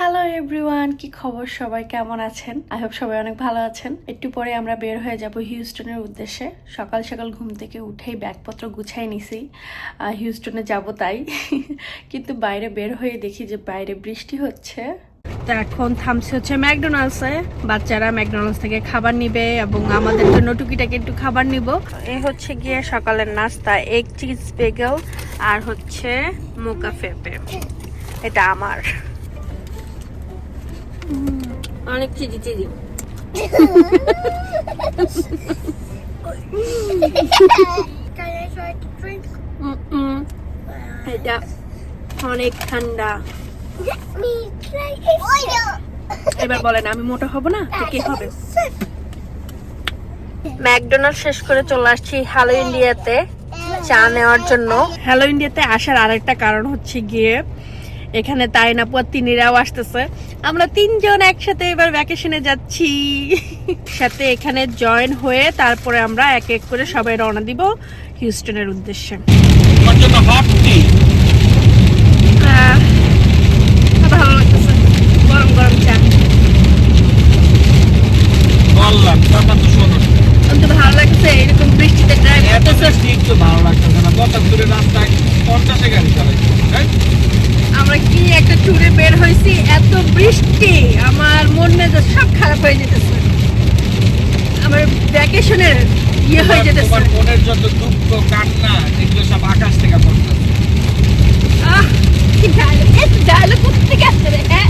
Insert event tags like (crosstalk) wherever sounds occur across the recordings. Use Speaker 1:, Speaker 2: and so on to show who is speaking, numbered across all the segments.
Speaker 1: Hello everyone কি খবর? সবাই কেমন আছেন? আই হোপ সবাই অনেক ভালো আছেন। একটু পরে আমরা বের হয়ে যাব হিউস্টনের উদ্দেশ্যে। সকাল সকাল ঘুম থেকে উঠেই ব্যাগপত্র গুছাই নিছি। হিউস্টনে যাব তাই। কিন্তু বাইরে বের হয়ে দেখি যে বাইরে বৃষ্টি হচ্ছে। তো এখন থামছে হচ্ছে ম্যাকডোনাল্ডসে। বাচ্চারা ম্যাকডোনাল্ডস থেকে খাবার নিবে এবং আমাদের জন্য টুকিটাকে একটু খাবার নিব। এই হচ্ছে গিয়ে সকালের নাস্তা এগ চিজ বেগেল আর হচ্ছে মোকা ফেপে এটা আমার। অনেক চিজি চিজি? (laughs) এটা অনেক ঠান্ডা. এবার বলেন আমি মোটা হব না তো কে হবে ম্যাকডোনাল্ড শেষ করে চলে আসছি হ্যালো ইন্ডিয়াতে চা নেওয়ার জন্য হ্যালো ইন্ডিয়াতে আসার আরেকটা কারণ হচ্ছে গিয়ে এখানে তাইনাপু আর তিনিরাও আসতেছে। আমরা তিনজন একসাথে এবার ভ্যাকেশনে যাচ্ছি। সাথে এখানে জয়েন হয়ে তারপরে আমরা এক এক করে সবাই রওনা দিব হিউস্টনের উদ্দেশ্যে। আহ, ভালো লাগতেছে। গরম গরম চা।
Speaker 2: বললাম কথা তো শোনো
Speaker 1: কিন্তু ভালো লাগছে এরকম বৃষ্টিতে ড্রাইভ করতেছে।
Speaker 2: ভালো লাগতেছে না। কত দূরে রাস্তায় পঞ্চাশে গাড়ি চালাইছে তাই?
Speaker 1: আমরা কি একটা ট্যুরে বের হয়েছি? এত বৃষ্টি। আমার মন মেজাজ সব খারাপ হয়ে যেতেছে। আমার ভ্যাকেশনের ইয়ে হয়ে যেতেছে।
Speaker 2: তোমার মনের যত দুঃখ কান্না এগুলো সব আকাশ থেকে পড়তেছে।
Speaker 1: আহ কি ডায়লগ এত ডায়লগ করতে গেছে রে? হ্যাঁ?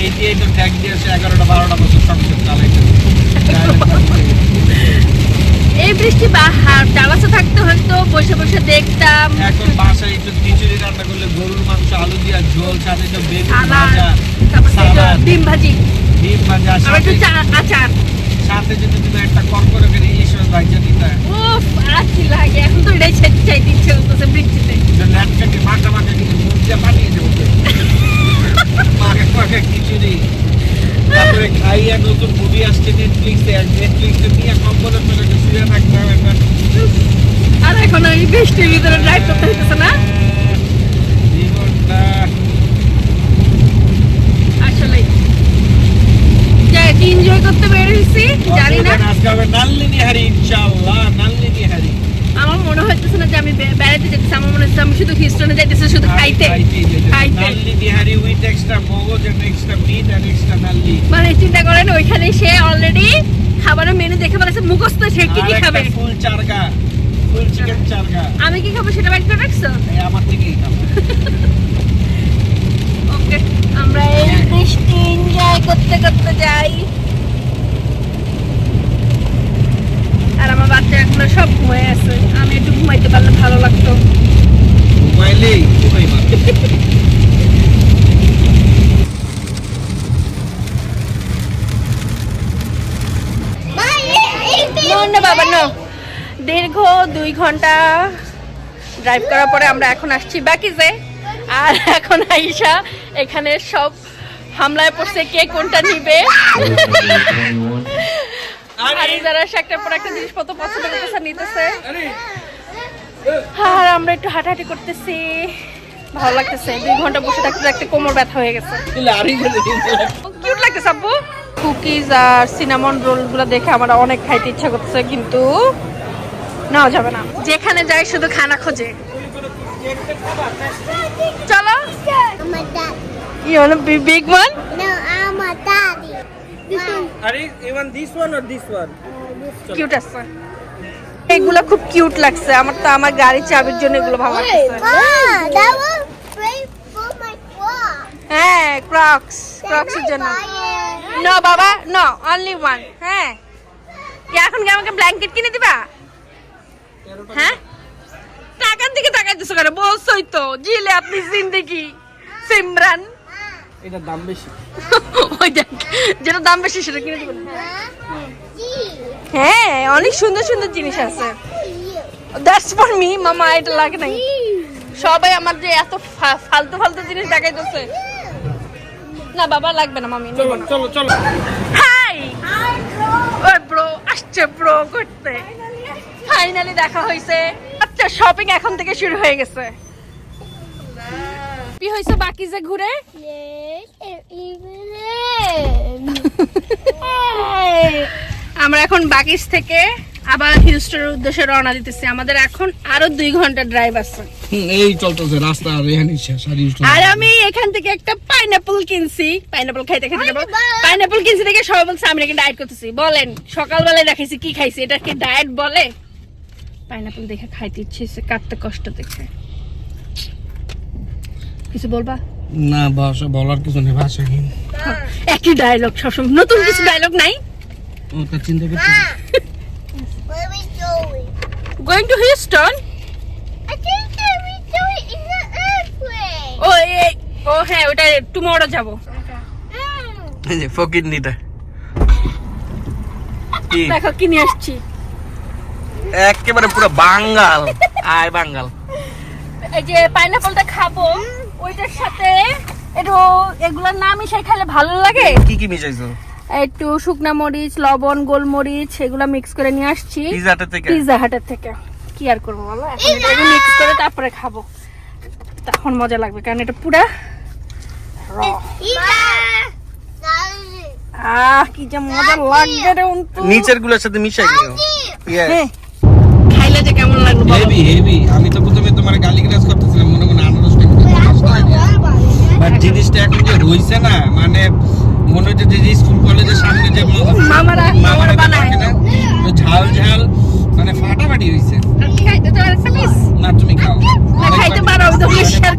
Speaker 2: এই যে এই তো ট্যাগ দিয়েছে এগারোটা বারোটা বছর সংসদ চালাইছে (laughs)
Speaker 1: এই বৃষ্টি বা ডালাসে থাকতে হয়তো বসে বসে দেখতাম।
Speaker 2: এখন বাসায় একটু খিচুড়ি রান্না করলে গরুর মাংস আলু দিয়া ঝোল সাথে একটু বেগুন ভাজা সালাদ,
Speaker 1: ডিম ভাজি।
Speaker 2: ডিম ভাজা
Speaker 1: আবার একটু আচার।
Speaker 2: সাথে যদি তুমি একটা কর্করে করে ইসব ভাইজা দিতে
Speaker 1: উফ আর কি লাগে এখন তো এটাই চাইতে চাইতে ইচ্ছে করতেছে বৃষ্টিতে।
Speaker 2: ল্যাটকাকে মাখা মাখা কিন্তু মুখ দিয়ে পাঠিয়ে দেবো (laughs) মাখা মাখা খিচুড়ি। তারপরে খাইয়া নতুন মুভি আসছে নেটফ্লিক্সে নেটফ্লিক্সে নিয়ে কম্বলের মধ্যে শুয়ে থাকতে হবে
Speaker 1: আর এখন ওই বৃষ্টির ভিতরে ড্রাইভ করতে হইতেছে না? এনজয় করতে বের হয়েছি জানি না।
Speaker 2: আজকে হবে? নাল্লিনী হারি ইনশাআল্লাহ নাল্লিনী হারি।
Speaker 1: আমার মনে হইতেছে না যে আমি বেড়াতে যেতেছি আমার মনে হচ্ছে আমি শুধু হিস্টনে যাইতেছি শুধু খাইতে। খাইতে
Speaker 2: নাল্লিনী উইথ এক্সট্রা মগজ and extra meat and extra নাল্লি।
Speaker 1: মানে চিন্তা করেন ওইখানে সে অলরেডি খাবারের মেনু দেখে বলেছে মুখস্থ সে কি কি খাবে?
Speaker 2: Full chargha. Full chicken chargha.
Speaker 1: আমি কি খাব সেটা বাইক করে রাখছো
Speaker 2: আমার থেকেই খাব। (laughs)
Speaker 1: ওকে আমরা এই বৃষ্টি এনজয় করতে করতে যাই। আর আমার বাচ্চা এখনও সব ঘুমিয়ে আছে। আমি একটু ঘুমাইতে পারলে ভালো লাগতো।
Speaker 2: ঘুমাইলেই ঘুমাইবা
Speaker 1: No, no, বাবা নো। দীর্ঘ দুই ঘণ্টা ড্রাইভ করার পরে আমরা এখন আসছি বাকি যে আর এখন আইসা এখানে সব হামলায় পড়ছে কে কোনটা নিবে? আর। যারা একটার পর একটা জিনিসপত্র পছন্দ করতেছে নিতেছে। আর। আমরা একটু হাঁটাহাঁটি করতেছি। ভালো লাগতেছে দুই ঘণ্টা বসে থাকতে থাকতে কোমর ব্যথা হয়ে গেছে। কিউট লাগতেছে আব্বু। কুকিজ আর সিনামন রোলগুলো দেখে আমার অনেক খাইতে ইচ্ছা করছে কিন্তু নেওয়া যাবে না। যেখানে যাই শুধু খানা খোঁজে। চলো। Big one
Speaker 3: No, I'm a daddy. This one.
Speaker 2: Are you even this one? Or this one?
Speaker 1: Cute আছে। এগুলো খুব কিউট লাগছে। আমার তো আমার গাড়ির চাবির জন্য এগুলো ভালো লাগছে. হ্যাঁ ক্রক্স ক্রক্স এর জন্য। নো বাবা নো অনলি ওয়ান হ্যাঁ। এখন কি আমাকে ব্ল্যাঙ্কেট কিনে দিবা? হ্যাঁ? টাকার দিকে তাকাইতেছো কেন? বলছোই তো জিলে আপনি জিন্দেগি। সিমরান।
Speaker 2: এটার দাম বেশি।
Speaker 1: ওই দেখ যেটা দাম বেশি সেটা কিনে দিবেন হ্যাঁ অনেক সুন্দর সুন্দর জিনিস আছে। দ্যাটস ফর মি মামা এটা লাগে নাই। সবাই আমার যে এত ফালতু ফালতু জিনিস দেখাইতেছে। না বাবা লাগবে না মামি না।
Speaker 2: চলো চলো।
Speaker 1: হাই ওই ব্রো আসছে ব্রো করতে। ফাইনালি দেখা হয়েছে আচ্ছা শপিং এখন থেকে শুরু হয়ে গেছে। হ্যাপি হয়েছে বাকি যে ঘুরে? (laughs) আমরা এখন বাকিস থেকে আবার হিউস্টনের উদ্দেশ্যে রওনা দিতেছি। আমাদের এখন আরও দুই ঘণ্টা ড্রাইভ আছে।
Speaker 2: এই চলতেছে রাস্তা রেহানি শেষ আর
Speaker 1: আর আমি এখান থেকে একটা পাইনাপল কিনছি। পাইনাপল খাইতে খাইতে যাব। পাইনাপল কিনছি দেখে সবাই বলছে আমি নাকি ডায়েট করতেছি। বলেন সকালবেলায় দেখাইছি কি খাইছি? এটা কি ডায়েট বলে? পাইনাপল দেখে খাইতে ইচ্ছে হচ্ছে, কাটতে কষ্ট দেখে। কিছু বলবা?
Speaker 2: না ভাষা বলার কিছু নেই ভাষা কি
Speaker 1: একই ডায়লগ সবসময়। নতুন কিছু ডায়লগ নাই?
Speaker 2: ওটা চিন্তা করতেছি।
Speaker 3: Where are going?
Speaker 1: Going to Houston
Speaker 3: I think that we do it in the airplane.
Speaker 1: ও এই ও হ্যাঁ ওটা টুমরো যাব।
Speaker 3: Mm.
Speaker 2: এই যে ফকির নিটা কি?
Speaker 1: দেখো কিনে আসছি।
Speaker 2: একেবারে পুরো বাঙ্গাল। আয় বাঙ্গাল।
Speaker 1: এই যে পাইনাপলটা খাব। ওইটার সাথে একটু এগুলোর নাম মিশাই খেলে ভালো লাগে।
Speaker 2: কি কি মিশাইছো?
Speaker 1: একটু শুকনা মরিচ লবণ গোলমরিচ এগুলো মিক্স করে নিয়ে আসছি।
Speaker 2: পিজাটা থেকে?
Speaker 1: পিজা হাটের থেকে। কি আর করব বলো? এখন এটা মিক্স করে তারপরে খাব। তখন মজা লাগবে কারণ এটা পুরা র। আহ কি যে মজা লাগবে রে অন্তু।
Speaker 2: নিচেরগুলোর সাথে মিশাই দিও।
Speaker 1: হ্যাঁ। খাইলে যে কেমন লাগল?
Speaker 2: হেভি হেভি আমি তো প্রথমে তোমার গালি গ্লাস করতেছিলাম মনে মনে আনারসটা কিন্তু বাট জিনিসটা এখন যে হইছে না মানে মনে হচ্ছে যে স্কুল কলেজের সামনে যে
Speaker 1: মামারা মামারা বানায়।
Speaker 2: না ঝাল ঝাল মানে ফাটাফাটি হইছে।
Speaker 1: খাইতে তো?
Speaker 2: না তুমি খাও।
Speaker 1: না, খাইতে পারো, আমি তো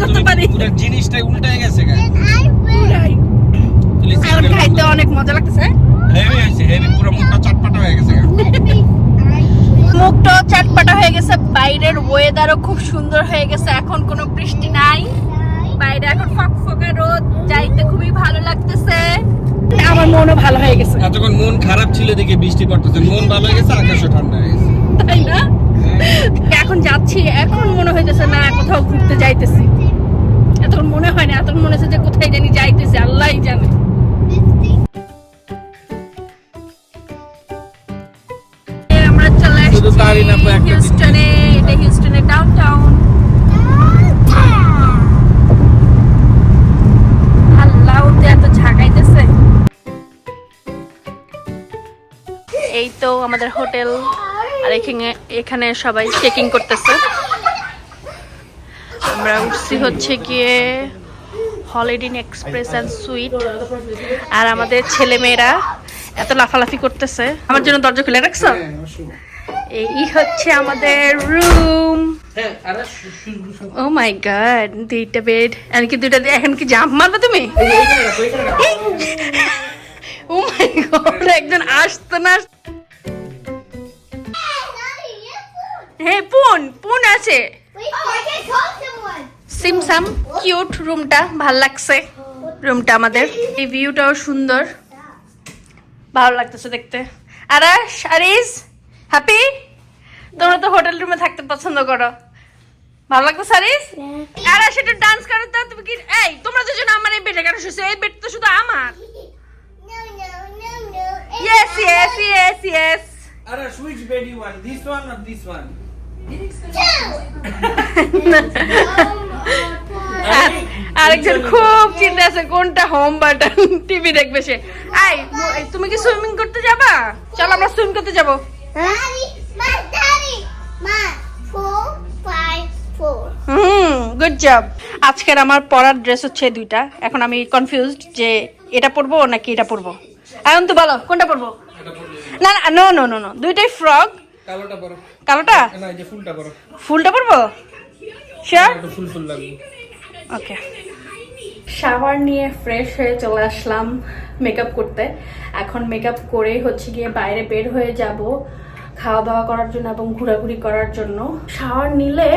Speaker 1: করতে পারি।
Speaker 2: পুরো জিনিসটাই উল্টায় গেছে গা।
Speaker 1: এখন খাইতে অনেক মজা লাগতেছে।
Speaker 2: হেভি হইছে হেভি পুরো মুখটা চটপটা হয়ে গেছে গা।
Speaker 1: মুখটাও চাটপাটা হয়ে গেছে বাইরের ওয়েদারও খুব সুন্দর হয়ে গেছে এখন কোনো বৃষ্টি নাই। বাইরে। এখন ফকফকা রোদ যাইতে খুবই ভালো লাগতেছে। আমার মনও ভালো হয়ে গেছে।
Speaker 2: এতক্ষণ মন খারাপ ছিল দেখে বৃষ্টি পড়তেছে মন ভালো হয়ে গেছে আকাশও ঠান্ডা হয়ে গেছে।
Speaker 1: তাই না? এখন যাচ্ছি এখন মনে হইতেছে না কোথাও ঘুরতে যাইতেছি। এতক্ষণ মনে হয় না এতক্ষণ মনে হচ্ছে যে কোথায় জানি যাইতেছি আল্লাহই জানে। আমরা চলে আসছি হিউস্টনে এটা হিউস্টনের ডাউনটাউন আল্লাহতে এত ঝাঁকাইতেছে এই তো আমাদের হোটেল আর এখানে এখানে সবাই চেকিং করতেছে। আমরা উঠছি হচ্ছে গিয়ে Holiday Inn express and suite আর আমাদের ছেলে মেয়েরা এত লাফালাফি করতেছে। আমার জন্য দরজা খুলে রাখছো? এই হচ্ছে আমাদের রুম ও মাই গড দুইটা বেড এখন কি দুইটা এখন কি জাম্প মারবে তুমি? ও মাই গড একজন আসতো না হ্যাঁ পুন পুন আছে। সিমসাম কিউট রুমটা ভালো লাগছে রুমটা আমাদের। এই ভিউটাও সুন্দর। ভালো লাগতেছে দেখতে। আরাস আরিস হ্যাপি তোমরা তো হোটেল রুমে থাকতে পছন্দ করো। ভালো লাগতো আরিস আর সেটা ডান্স করো তো তুমি কি এই তোমরা দুজন আমার এই বেডে কেন শুয়েছো এই বেড তো শুধু আমার। Yes yes yes yes
Speaker 2: Arash, which bed you want? This one or this one?
Speaker 1: আরেকজন খুব চিন্তা আছে কোনটা হোম বাটন টিভি দেখবে সে। আই তুমি কি সুইমিং করতে যাবা? চলো আমরা সুইম করতে যাব। হুম গুড জব আজকের আমার পরার ড্রেস হচ্ছে দুইটা। এখন আমি কনফিউজড যে এটা পরবো নাকি এটা পরবো? এখন তো বলো কোনটা পরবো? না না নো নো নো নো দুইটাই ফ্রক
Speaker 2: কালোটা বড়
Speaker 1: কালোটা?
Speaker 2: না এই যে ফুলটা বড়
Speaker 1: ফুলটা পরবো? শিওর
Speaker 2: ফুল ফুল লাগবে।
Speaker 1: ওকে শাওয়ার নিয়ে ফ্রেশ হয়ে চলে আসলাম মেকআপ করতে। এখন মেকআপ করেই হচ্ছে গিয়ে বাইরে বের হয়ে যাব। খাওয়া দাওয়া করার জন্য এবং ঘোরাঘুরি করার জন্য শাওয়ার নিলে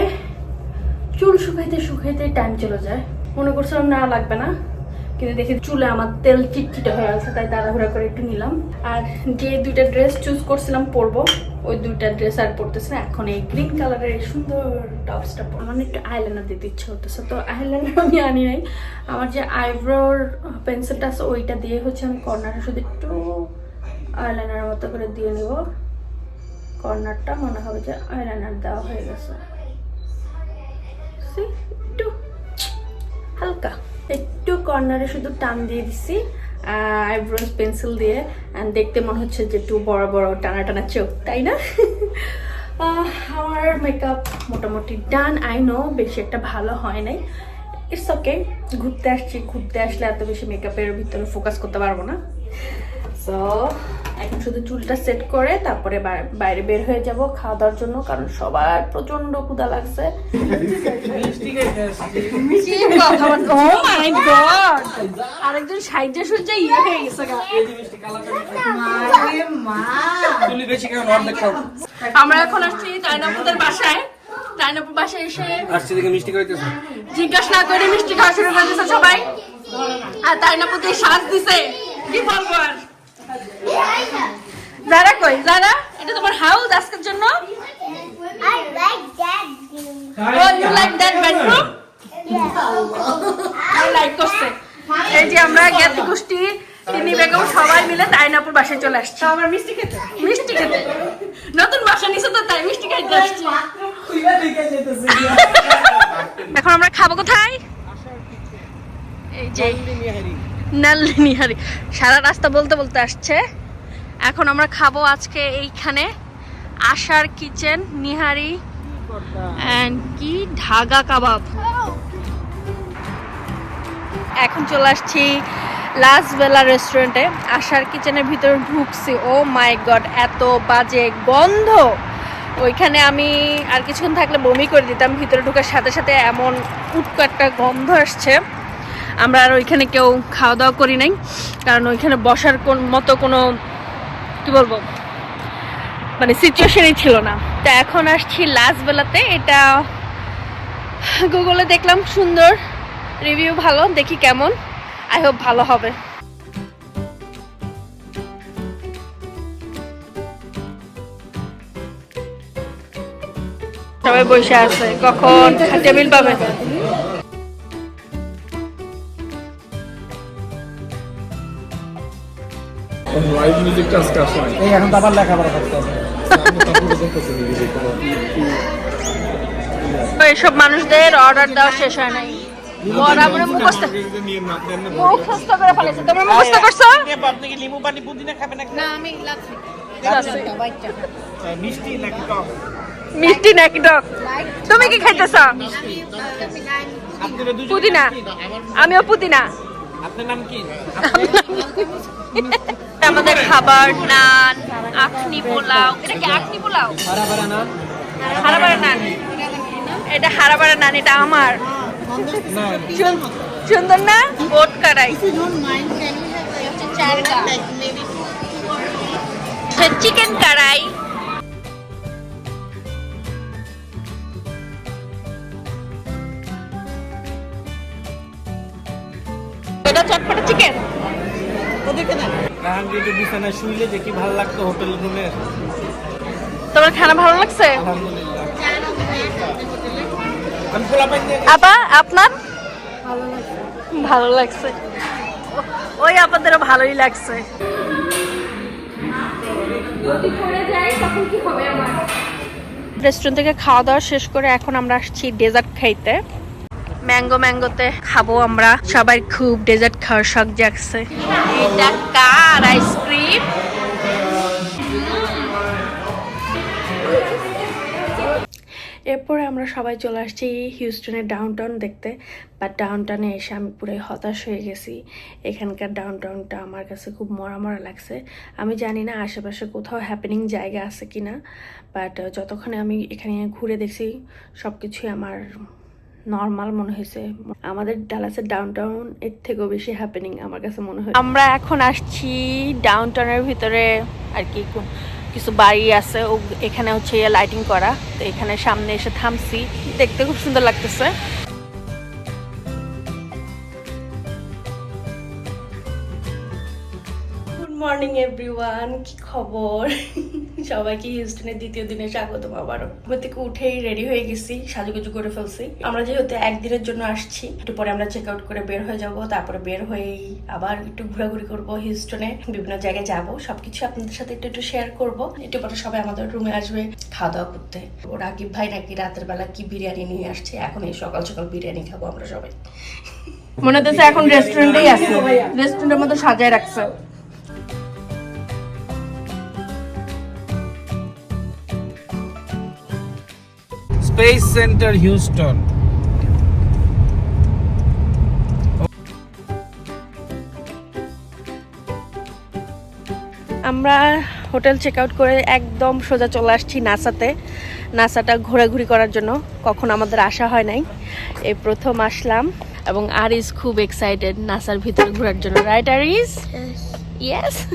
Speaker 1: চুল শুকাইতে শুকাইতে টাইম চলে যায়। মনে করছিলাম না, লাগবে না। কিন্তু দেখি চুলে আমার তেল চিটচিটে হয়ে আছে, তাই তাড়াহুড়া করে একটু নিলাম। আর যে দুইটা ড্রেস চুজ করছিলাম পরবো, ওই দুইটা ড্রেস আর পরতেছে না। এখন এই গ্রিন কালারের এই সুন্দর টপসটা পর মানে একটু আইলাইনার দিতে ইচ্ছে হতেছে তো আইলাইনার আমি আনি নাই। আমার যে আইব্রোর পেন্সিলটা আছে, ওইটা দিয়ে হচ্ছে আমি কর্নারটা শুধু একটু আইলাইনার মতো করে দিয়ে নিব। কর্নারটা মনে হবে যে আইলাইনার দেওয়া হয়ে গেছে। একটু হালকা, একটু কর্নারে শুধু টান দিয়ে দিছি আইব্রোজ পেন্সিল দিয়ে দেখতে মনে হচ্ছে যে একটু বড় বড় টানা টানা চোখ, তাই না? (laughs) আমার মেকআপ মোটামুটি ডান আই নো বেশি একটা ভালো হয় নাই। ইটস ওকে ঘুরতে আসছি, ঘুরতে আসলে এত বেশি মেকআপের ভিতরে ফোকাস করতে পারব না। সো এখন শুধু চুলটা সেট করে তারপরে বাইরে বের হয়ে যাব খাওয়া দাওয়ার জন্য কারণ সবার প্রচণ্ড ক্ষুধা লাগছে। আরেকজন সাইডে সূর্য ইয়ে হয়ে গেছে আমরা এখন আসছি তাইনাপুদের বাসায়। তাইনাপুর বাসায় এসে
Speaker 2: আসছে দেখে মিষ্টি খাইতেছে।
Speaker 1: জিজ্ঞাসা না করে মিষ্টি খাওয়া শুরু করে দিয়েছে সবাই। আর তাইনাপুতে শ্বাস দিছে। কি বলব আর? যারা কই? যারা? এটা তোমার হাউস আজকের জন্য?
Speaker 3: I like that game.
Speaker 1: Oh you like that bedroom I like করছে। এই যে আমরা জ্ঞাতি গোষ্ঠী তিনি বেগম সবাই মিলে তাইনাপুর বাসায় চলে আসছি। আমার মিষ্টি খেতে? মিষ্টি খেতে। নতুন বাসা নিছে তো তাই মিষ্টি খাইতে আসছি। এখন আমরা খাব কোথায়? এই যে। নাল্লি সারা রাস্তা বলতে বলতে আসছে। এখন আমরা খাব আজকে এইখানে আশার কিচেন, নিহারি অ্যান্ড কি ঢাকা কাবাব। এখন চলে আসছি লাস্ট বেলা রেস্টুরেন্টে আশার কিচেনের ভিতরে ঢুকছি। ও মাই গড, এত বাজে গন্ধ। ওইখানে আমি আর কিছুক্ষণ থাকলে বমি করে দিতাম। ভিতরে ঢুকার সাথে সাথে এমন উটকো একটা গন্ধ আসছে। আমরা আর ওইখানে কেউ খাওয়া দাওয়া করি নাই, কারণ ওইখানে বসার কোন মতো কোনো, কি বলব মানে সিচুয়েশনই ছিল না। তো এখন আসছি লাস্ট বেলাতে, এটা গুগলে দেখলাম সুন্দর রিভিউ ভালো, দেখি কেমন। আই হোপ ভালো হবে। সবাই বসে আছে, কখন টেবিল পাবে?
Speaker 4: লাইভ মিউজিক টাস্ক আসলে
Speaker 2: এই এখন আবার লেখাপড়া করতে হবে।
Speaker 1: তো মানুষদের অর্ডার দেওয়া শেষ হয় নাই। ওরা মুখস্থ
Speaker 4: না দেন না
Speaker 1: মুখস্থ করে ফেলেছে। তোমরা মুখস্থ করছ?
Speaker 2: আপনি কি লিমু পানি পুদিনা খাবেন
Speaker 1: লাচ্ছি।
Speaker 2: মিষ্টি নাকি টক?
Speaker 1: মিষ্টি নাকি টক? তুমি কি খাইতেছ? পুদিনা। আমিও পুদিনা।
Speaker 2: আপনার নাম কি?
Speaker 1: আমাদের খাবার, নান, আখনি পোলাও। এটা কি আখনি পোলাও? হারাবাড়া নান। এটা হারাবাড়া নান, এটা আমার। সুন্দর না? বোট কারাই চিকেন কারাই। এটা চটপটা চিকেন?
Speaker 2: জাহাঙ্গীর বিছানায় শুইলে যে কি ভালো লাগতো হোটেল রুমে?
Speaker 1: তোমার খানা ভালো লাগছে?
Speaker 2: আলহামদুলিল্লাহ।
Speaker 1: আপা আপনার? ভালো লাগছে। ওই আপাদেরও ভালোই লাগছে। রেস্টুরেন্ট থেকে খাওয়া দাওয়া শেষ করে এখন আমরা আসছি ডেজার্ট খাইতে। ম্যাঙ্গো ম্যাঙ্গোতে খাব আমরা। সবাই খুব ডেজার্ট খাওয়ার শখ জাগছে। এটা কার আইসক্রিম? এরপরে আমরা সবাই চলে আসছি হিউস্টনের ডাউনটাউন দেখতে। বাট ডাউনটাউনে এসে আমি পুরোই হতাশ হয়ে গেছি। এখানকার ডাউনটাউনটা আমার কাছে খুব মরা মরা লাগছে। আমি জানি না আশেপাশে কোথাও হ্যাপেনিং জায়গা আছে কি না বাট যতক্ষণে আমি এখানে ঘুরে দেখছি সব কিছুই আমার নর্মাল মনে হয়েছে। আমাদের ডালাসের ডাউনটাউন এর থেকেও বেশি হ্যাপেনিং আমার কাছে মনে হয়। আমরা এখন আসছি ডাউনটাউনের ভিতরে আর কি কিছু বাড়ি আছে ও এখানে হচ্ছে লাইটিং করা। তো এখানে সামনে এসে থামছি দেখতে খুব সুন্দর লাগতেছে।
Speaker 5: Good
Speaker 1: মর্নিং এভরিওয়ান কি খবর? সবাইকে হিউস্টনের দ্বিতীয় দিনে স্বাগতম আবারও। ঘুম থেকে উঠেই রেডি হয়ে গেছি, সাজুগুজু করে ফেলছি। আমরা যেহেতু একদিনের জন্য আসছি, একটু পরে আমরা চেক আউট করে বের হয়ে যাব, তারপরে বের হয়েই আবার একটু ঘোরাঘুরি করব হিউস্টনে বিভিন্ন জায়গায় যাব, সবকিছু আপনাদের সাথে একটু একটু শেয়ার করব। একটু পরে সবাই আমাদের রুমে আসবে খাওয়া দাওয়া করতে। ওর আকিব ভাই নাকি রাতের বেলা কি বিরিয়ানি নিয়ে আসছে? এখন এই সকাল সকাল বিরিয়ানি খাব আমরা সবাই। মনে হচ্ছে এখন রেস্টুরেন্টেই আছে। রেস্টুরেন্টের মতো সাজায় রাখছে।
Speaker 2: স্পেস সেন্টার হিউস্টন
Speaker 1: আমরা হোটেল চেক আউট করে একদম সোজা চলে আসছি নাসাতে। নাসাটা ঘোরাঘুরি করার জন্য কখন আমাদের আসা হয় নাই। এই প্রথম আসলাম এবং আরিস খুব এক্সাইটেড নাসার ভিতরে ঘোরার জন্য। রাইট আরিস? ইয়েস (laughs)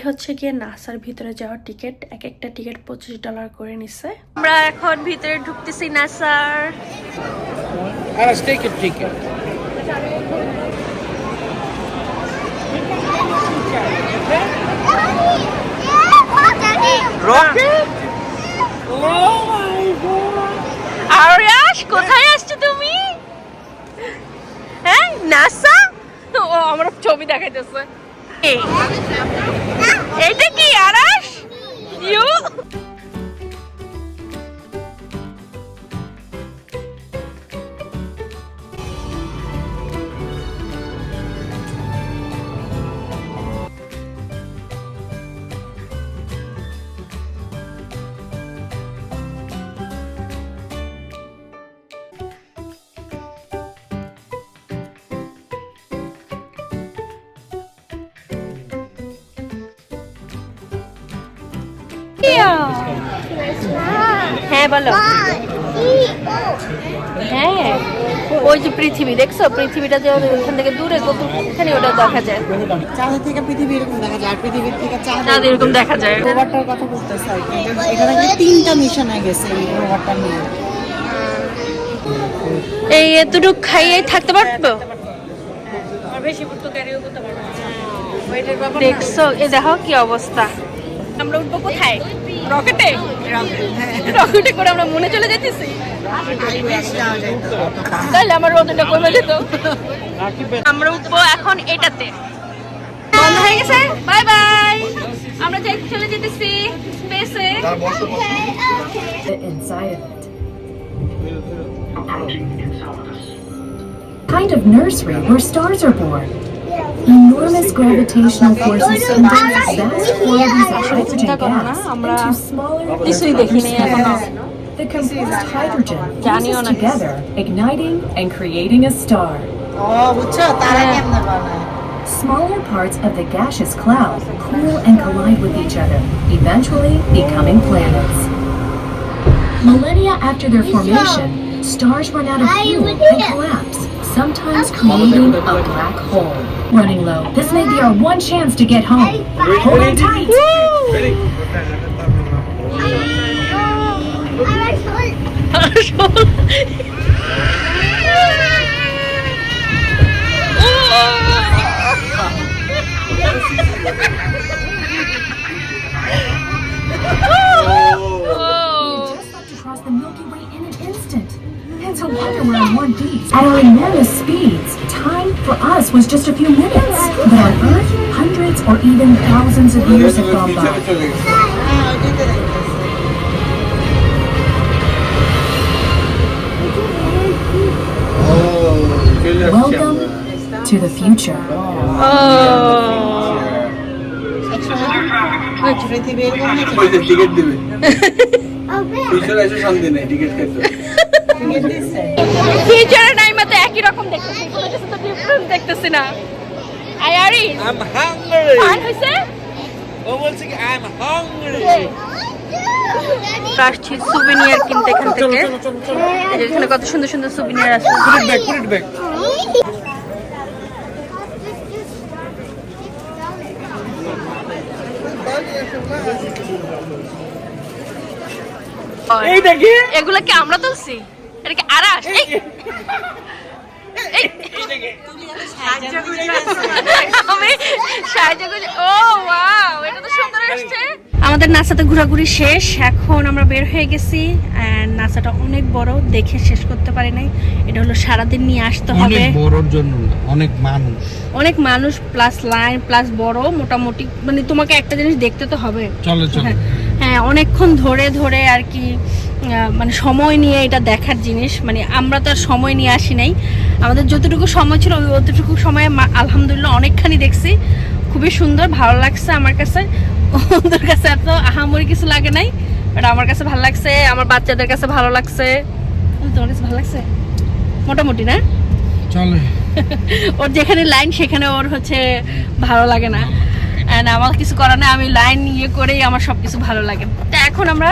Speaker 1: এই হচ্ছে গিয়ে নাসার ভিতরে যাওয়ার টিকিট। এক একটা টিকিট পঁচিশ ডলার করে নিচ্ছে আমরা এখন ভিতরে ঢুকতেছি নাসার। কোথায় আসছো তুমি? হ্যাঁ নাসা? ও আমার ছবি দেখাইতেছে। এইটা কি আরাস ইউ বলো। হ্যাঁ ওই যে পৃথিবী দেখছ? পৃথিবীটা যে ওখান থেকে দূরে কতখানি ওটা দেখা যায়।
Speaker 5: চাঁদে থেকে পৃথিবী এরকম দেখা যায় আর পৃথিবীর থেকে চাঁদ
Speaker 1: চাঁদ এরকম দেখা যায়।
Speaker 5: রোবটটার কথা বলতেছে আর কি। এখানে তিনটা মিশন হয়ে গেছে এই রোবটটা নিয়ে?
Speaker 1: এই এতটুক খাইয়ে থাকতে পারব? দেখছ এ দেখো কি অবস্থা। আমরা উঠবো কোথায়? রকেটে রকেটে করে আমরা মনে চলে যেতেছি? তাহলে আমার রোদটা কমে যেত। আমরা উঠবো এখন এটাতে। বন্ধ হয়ে গেছে? বাই বাই আমরা যাই, চলে যেতেছি স্পেসে.
Speaker 6: Kind of nursery where stars are born. Enormous gravitational forces condense vast quantities of hydrogen gas into smaller
Speaker 1: কিছুই দেখিনি এখনো
Speaker 6: The compressed hydrogen
Speaker 1: জানিও
Speaker 6: fuses
Speaker 1: না।
Speaker 6: together, igniting and creating a star.
Speaker 5: ও বুঝছো তারা কেমনে বানায়
Speaker 6: Smaller parts of the gaseous cloud cool and collide with each other, eventually becoming planets. Millennia after their formation, stars run out of fuel and collapse, sometimes creating a black hole. Running low, this may be our one chance to get home. Hold on tight! just It's a wonder we're on one beat. At our enormous speeds, time for us was just a few minutes. But on Earth, hundreds or even thousands of years have gone by.
Speaker 2: চলে গেছে
Speaker 5: হ্যাঁ ওইটাতে দেখতেছি।
Speaker 2: ও চলে আসছি
Speaker 6: Welcome
Speaker 2: আমরা
Speaker 6: to the future.
Speaker 5: পৃথিবী এরকম হয়েছে।
Speaker 2: ওই যে টিকিট দিবে পিছনে এসে শান্তি নেই টিকিট খেতে
Speaker 1: ফিউচারে নাইমাতে একই রকম দেখতেছি। কোনো কিছু তো ডিফারেন্স দেখতেছি না। আই আরি
Speaker 2: আই এম হাংরি
Speaker 1: হইছে?
Speaker 2: ও বলছে কি আই এম হাংরি
Speaker 1: আসছি সুভিনিয়ার কিনতে এখান থেকে। এখানে কত সুন্দর সুন্দর সুভিনিয়ার আছে।
Speaker 2: ব্যাক পুট ইট ব্যাক এই দেখি।
Speaker 1: এগুলো কি আমরা তুলছি? এটা কি আরাস আমাদের নাসাতে ঘোরাঘুরি শেষ এখন আমরা বের হয়ে গেছি নাসাটা অনেক বড় দেখে শেষ করতে পারি নাই। এটা হলো সারাদিন নিয়ে আসতে হবে।
Speaker 2: অনেক বড়র জন্য অনেক মানুষ।
Speaker 1: অনেক মানুষ প্লাস লাইন প্লাস বড় মোটামুটি মানে তোমাকে একটা জিনিস দেখতে তো হবে।
Speaker 2: চলো চলো।
Speaker 1: হ্যাঁ, হ্যাঁ অনেকক্ষণ ধরে ধরে আর কি মানে সময় নিয়ে এটা দেখার জিনিস। মানে আমরা তো আর সময় নিয়ে আসি নাই। আমাদের যতটুকু সময় ছিল ওই অতটুকু সময়ে আলহামদুলিল্লাহ অনেকখানি দেখছি। খুবই সুন্দর ভালো লাগছে আমার কাছে। ওদের কাছে এত আহামরি কিছু লাগে নাই বাট আমার কাছে ভালো লাগছে আমার বাচ্চাদের কাছে ভালো লাগছে। তোমার কাছে ভালো লাগছে? মোটামুটি না?
Speaker 2: চলো। (laughs)
Speaker 1: ওর যেখানে লাইন সেখানে ওর হচ্ছে ভালো লাগে না। অ্যান্ড আমার কিছু করার নেই আমি লাইন ইয়ে করেই আমার সব কিছু ভালো লাগে। তা এখন আমরা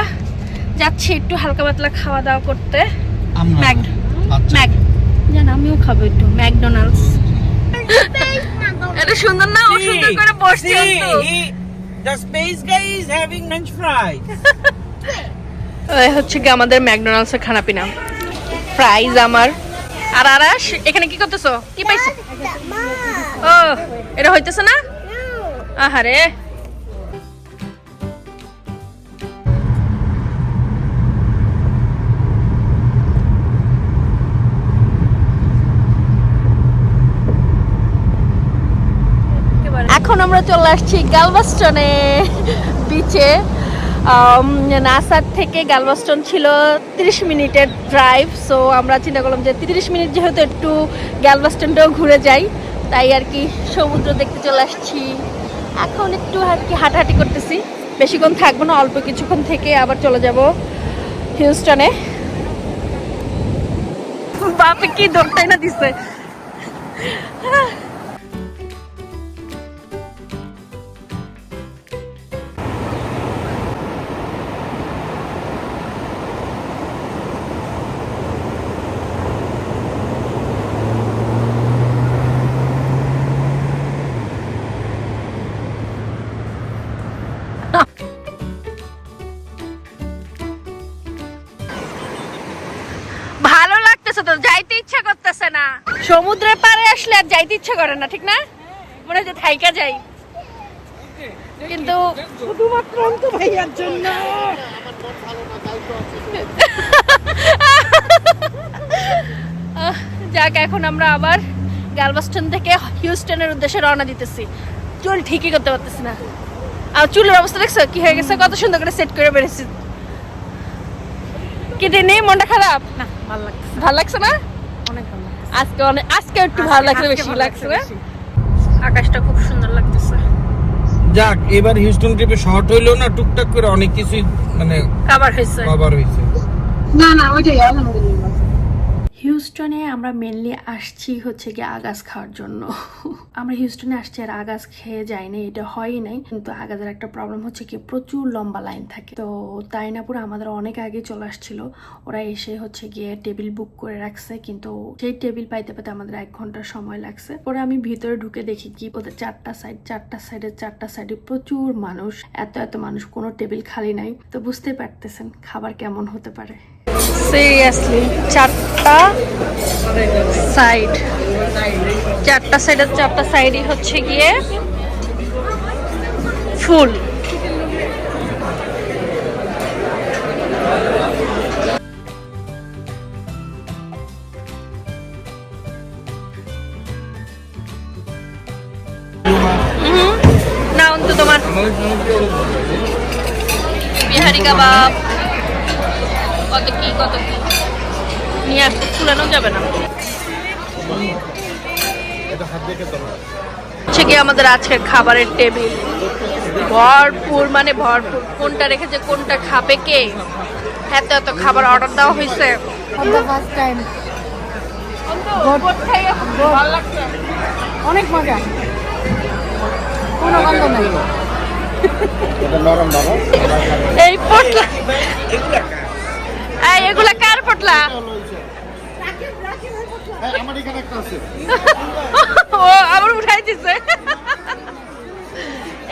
Speaker 1: যাচ্ছি একটু হালকা পাতলা খাওয়া দাওয়া করতে।
Speaker 2: আমরা
Speaker 1: ম্যাক
Speaker 2: আচ্ছা।
Speaker 1: ম্যাক জান আমিও খাব একটু ম্যাকডোনাল্ডস। এটা সুন্দর না? ও সুন্দর করে বসছে
Speaker 2: space guy is having lunch fry
Speaker 1: এই (laughs) হচ্ছে কি আমাদের ম্যাকডোনাল্ডস এর খানা পিনা ফ্রাইজ আমার। আর আরাস এখানে কি করতেছো? কি পাইছো? ও এটা হইতেছে না? আহারে। এখন আমরা চলে আসছি গালবাস্টনে বিচে নাসার থেকে গালবাস্টন ছিল 30 মিনিটের ড্রাইভ সো আমরা চিন্তা করলাম যে 30 মিনিট যেহেতু একটু গ্যালবাস্টনটাও ঘুরে যাই, তাই আর কি সমুদ্র দেখতে চলে আসছি। এখন একটু আর কি হাঁটাহাঁটি করতেছি। বেশিক্ষণ থাকব না, অল্প কিছুক্ষণ থেকে আবার চলে যাব হিউস্টনে বাপে, কি দৌড়টাই না দিছে। সমুদ্রের পাড়ে আসলে আর যাইতে ইচ্ছা করে না ঠিক না? মনে হচ্ছে থাইকা যাই। কিন্তু
Speaker 5: শুধুমাত্র অন্তু ভাইয়ার জন্য।
Speaker 1: যাক এখন আমরা আবার গ্যালবাস্টন থেকে হিউস্টনের উদ্দেশ্যে রওনা দিতেছি। চুল ঠিকই করতে পারতেছি না। আর চুলের অবস্থা দেখছ? কি হয়ে গেছে? কত সুন্দর করে সেট করে বেরিয়েছি কি দিনে মনটা খারাপ?
Speaker 5: না ভালো লাগছে
Speaker 1: ভালো লাগছে না? আজকে অনেক আজকে একটু ভালো লাগছে বেশি লাগছে আকাশটা খুব সুন্দর লাগতেছে।
Speaker 2: যাক এবার হিউস্টন ট্রিপে শর্ট হইল না টুকটাক করে অনেক কিছুই মানে
Speaker 1: খাবার হয়েছে।
Speaker 2: কভার হয়েছে।
Speaker 5: না না ওইটাই আলহামদুলিল্লাহ।
Speaker 1: হিউস্টনে আমরা মেনলি আসছি হচ্ছে গিয়ে আগাছ খাওয়ার জন্য। আমরা হিউস্টনে আসছি আর আগাছ খেয়ে যাইনি, এটা হয়ই নাই। কিন্তু আগাজের একটা প্রবলেম হচ্ছে কি, প্রচুর লম্বা লাইন থাকে। তো তাই না পুরো আমাদের অনেক আগে চলে আসছিল। ওরা এসে হচ্ছে গিয়ে টেবিল বুক করে রাখছে, কিন্তু সেই টেবিল পাইতে পাইতে আমাদের এক ঘণ্টার সময় লাগছে। পরে আমি ভিতরে ঢুকে দেখি কি, ওদের চারটা সাইড চারটা সাইডে চারটা সাইডে প্রচুর মানুষ। এত এত মানুষ, কোনো টেবিল খালি নাই। তো বুঝতে পারতেছেন, খাবার কেমন হতে পারে। সিরিয়াসলি চারটা সাইড চারটা সাইডের চারটা সাইডই হচ্ছে গিয়ে ফুল। না অন্ত তোমার। বিহারি কাবাব। কত কি কত কি। নিয়ে আসতে ফুলানো যাবে না। হচ্ছে কি আমাদের আজকের খাবারের টেবিল। ভরপুর মানে ভরপুর। কোনটা রেখেছে কোনটা খাবে কে? এত এত খাবার অর্ডার দেওয়া হয়েছে।
Speaker 5: অনেক মজা। কোনো গন্ধ নাই।
Speaker 1: এই পটলা। এই, এগুলা কার পটলা? ও আবার উঠাই দিছে।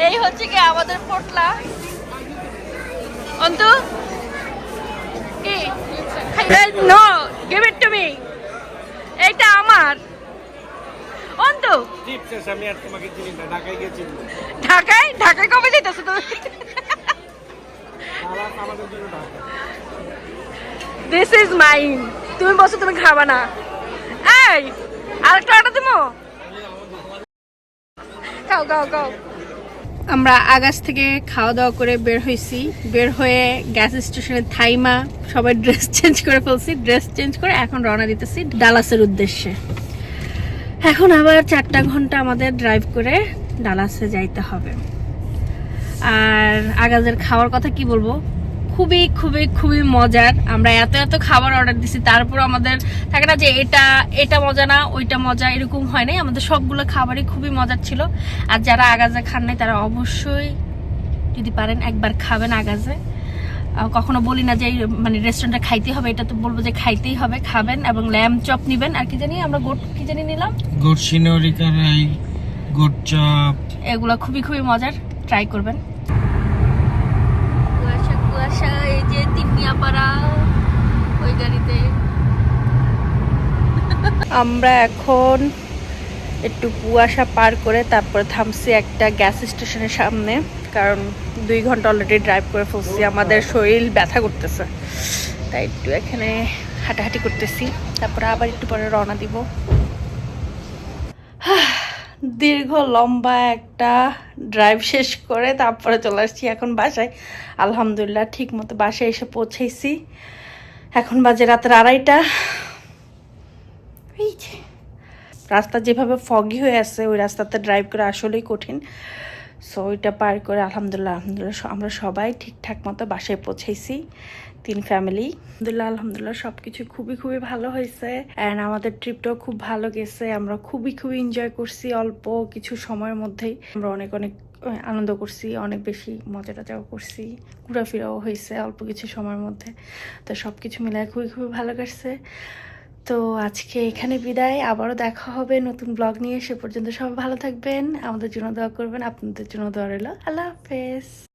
Speaker 1: এই হচ্ছে কি আমাদের পটলা। Antu? No give to me এইটা আমার। অন্তু?
Speaker 2: টিপস আমি আর তোমাকে চিনি ঢাকায় গিয়ে
Speaker 1: ঢাকায় ঢাকায়। কবে যেতেছো তুমি দিস ইজ মাইন তুমি বসো তুমি খাবা না। এই, আরেকটা অর্ডার দিবো? খাও খাও খাও। আমরা আগাছ থেকে খাওয়া দাওয়া করে বের হয়েছি। বের হয়ে গ্যাস স্টেশনে থাইমা, সবাই ড্রেস চেঞ্জ করে ফেলছি। ড্রেস চেঞ্জ করে এখন রওনা দিতেছি ডালাসের উদ্দেশ্যে। এখন আবার চারটা ঘণ্টা আমাদের ড্রাইভ করে ডালাসে যাইতে হবে। আর আগাজের খাওয়ার কথা কি বলব? খুবই খুবই খুবই মজার। আমরা এত এত খাবার অর্ডার দিছি তারপর আমাদের থাকে না যে এটা এটা মজা না ওইটা মজা এরকম হয় নাই। আমাদের সবগুলো খাবারই খুবই মজার ছিল। আর যারা আগাজে খান নাই তারা অবশ্যই যদি পারেন একবার খাবেন আগাজে। কখনো বলি না যে মানে রেস্টুরেন্টে খাইতে হবে এটা তো বলব যে খাইতেই হবে খাবেন এবং ল্যাম চপ নিবেন। আর কি জানি আমরা গোট কি জানি নিলাম?
Speaker 2: গোট সিনোরি কারাই গোট চপ
Speaker 1: এগুলো খুবই খুবই মজার। ট্রাই করবেন। কুয়াশা এই যে তিমিয়াপাড়া ওই গাড়িতে। আমরা এখন একটু কুয়াশা পার করে তারপরে থামছি একটা গ্যাস স্টেশনের সামনে, কারণ দুই ঘণ্টা অলরেডি ড্রাইভ করে ফেলছি। আমাদের শরীর ব্যথা করতেছে। তাই একটু এখানে হাঁটাহাঁটি করতেছি। তারপরে আবার একটু পরে রওনা দিব। দীর্ঘ, লম্বা একটা ড্রাইভ শেষ করে তারপরে চলে আসছি এখন বাসায়। আলহামদুলিল্লাহ ঠিক মতো বাসায় এসে পৌঁছেছি। এখন বাজে রাতের আড়াইটা। এই রাস্তা যেভাবে ফগি হয়ে আছে, ওই রাস্তাতে ড্রাইভ করা আসলেই কঠিন। সো ওইটা পার করে আলহামদুলিল্লাহ আলহামদুলিল্লাহ, আমরা সবাই ঠিকঠাক মতো বাসায় পৌঁছেছি। তিন ফ্যামিলি আলহামদুলিল্লাহ আলহামদুলিল্লাহ সব কিছু খুবই খুবই ভালো হয়েছে। অ্যান্ড আমাদের ট্রিপটাও খুব ভালো গেছে। আমরা খুবই খুবই এনজয় করছি অল্প কিছু সময়ের মধ্যেই। আমরা অনেক অনেক আনন্দ করছি, অনেক বেশি মজা টাজাও করছি। ঘোরাফেরাও হয়েছে অল্প কিছু সময়ের মধ্যে। তো সব কিছু মিলায় খুবই খুবই ভালো কাটছে। তো আজকে এখানে বিদায়। আবারও দেখা হবে নতুন ব্লগ নিয়ে। সে পর্যন্ত সবাই ভালো থাকবেন। আমাদের জন্য দোয়া করবেন। আপনাদের জন্য দোয়া রইল। আল্লাহ হাফেজ।